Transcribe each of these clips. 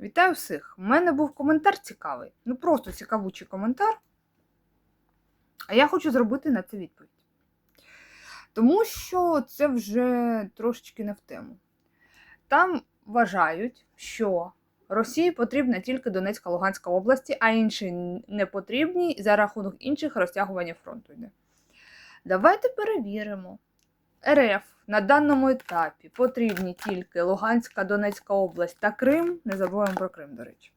Вітаю всіх! У мене був коментар цікавий. Ну просто цікавучий коментар. А я хочу зробити на це відповідь. Тому що це вже трошечки не в тему. Там вважають, що Росії потрібна тільки Донецька Луганська області, а інші не потрібні, за рахунок інших розтягування фронту. Давайте перевіримо. РФ на даному етапі потрібні тільки Луганська, Донецька область та Крим. Не забуваємо про Крим, до речі.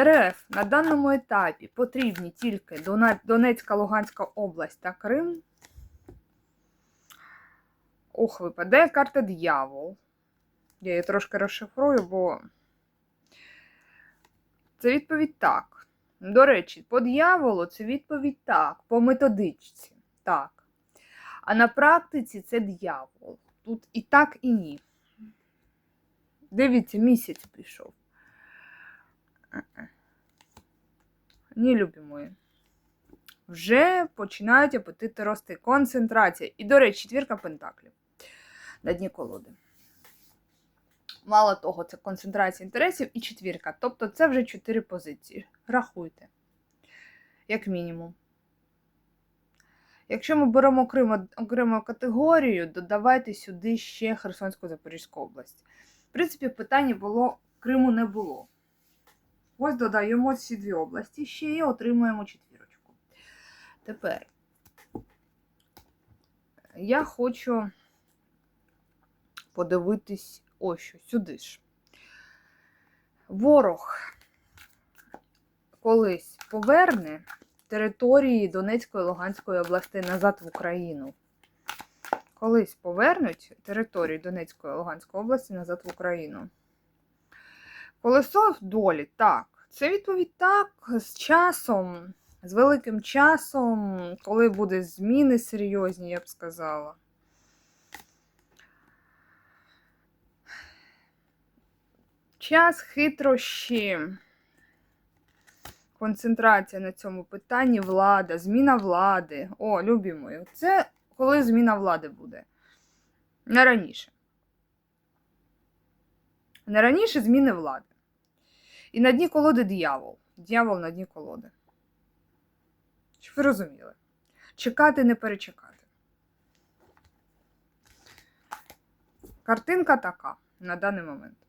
РФ на даному етапі потрібні тільки Донецька, Луганська область та Крим. Ох, випадає карта Д'явол. Я її трошки розшифрую, бо це відповідь так. До речі, по д'яволу це відповідь так, по методичці. Так. А на практиці це дьявол. Тут і так, і ні. Дивіться, місяць пішов. Ні, любі мої. Вже починають апетити рости. Концентрація. І, до речі, четвірка пентаклів на дні колоди. Мало того, це концентрація інтересів і четвірка. Тобто це вже чотири позиції. Рахуйте. Як мінімум. Якщо ми беремо окремо, окрему категорію, додавайте сюди ще Херсонську Запорізьку область. В принципі, питання було, Криму не було. Ось додаємо ці дві області ще і отримуємо четвірочку. Тепер я хочу подивитись ось що, сюди ж. Ворог колись поверне території Донецької Луганської областей назад в Україну. Колись повернуть території Донецької Луганської області назад в Україну. Колесо в долі, так. Це відповідь так, з часом, з великим часом, коли буде зміни серйозні, я б сказала. Час хитрощі концентрація на цьому питанні влада, зміна влади. О, любі мої, це коли зміна влади буде. Не раніше. Не раніше зміни влади. І на дні колоди дьявол. Дьявол на дні колоди. Щоб ви розуміли? Чекати, не перечекати. Картинка така на даний момент.